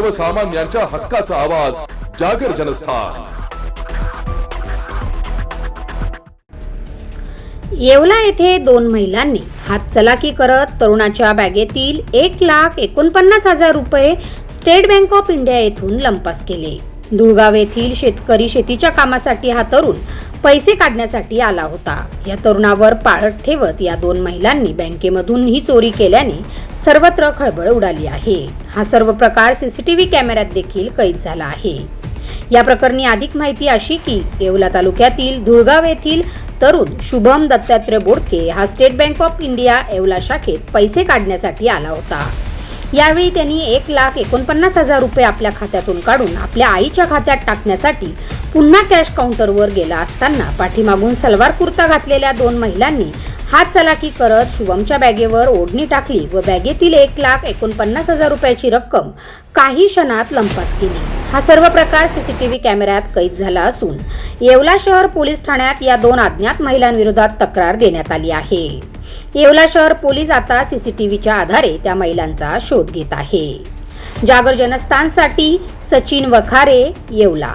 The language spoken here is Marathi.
सर्वसामान्यांच्या हक्काचा आवाज जागर जनस्थान. येवला येथे दोन महिलांनी हातचलाकी करत तरुणाच्या बॅगेतील एक लाख एकोणपन्नास हजार रुपये स्टेट बँक ऑफ इंडिया येथून लंपास केले. धुळगाव येथील शेतकरी शेतीच्या कामासाठी हा तरुण पैसे काढण्यासाठी आला होता. या तरुणावर पाळत ठेवत या दोन महिलांनी बँकेमधून ही चोरी केल्याने सर्वत्र खळबळ उडाली आहे. हा सर्व प्रकार सीसीटीव्ही कॅमेऱ्यात देखील कैद झाला आहे. या प्रकरणी अधिक माहिती अशी की येवला तालुक्यातील धुळगाव येथील तरुण शुभम दत्तात्रय बोडके हा state bank of India Yeola शाखेत पैसे काढण्यासाठी आला होता. यावेळी त्यांनी एक लाख एकोणपन्नास हजार रुपये आपल्या खात्यातून काढून आपल्या आईच्या खात्यात टाकण्यासाठी पुन्हा कॅश काउंटरवर गेला असताना पाठीमागून सलवार कुर्ता घातलेल्या दोन महिलांनी हात चलाकी करत शुभमच्या बॅगेवर ओढणी टाकली व बॅगेतील एक लाख एकोणपन्नास हजार रुपयाची रक्कम काही क्षणात लंपास केली. हा सर्व प्रकार सीसीटीव्ही कॅमेऱ्यात कैद झाला असून येवला शहर पोलीस ठाण्यात या दोन अज्ञात महिलांविरोधात तक्रार देण्यात आली आहे. येवला शहर पोलीस आता सीसीटीव्हीच्या आधारे त्या महिलांचा शोध घेत आहे. जागर जनस्थानसाठी सचिन वखारे येवला.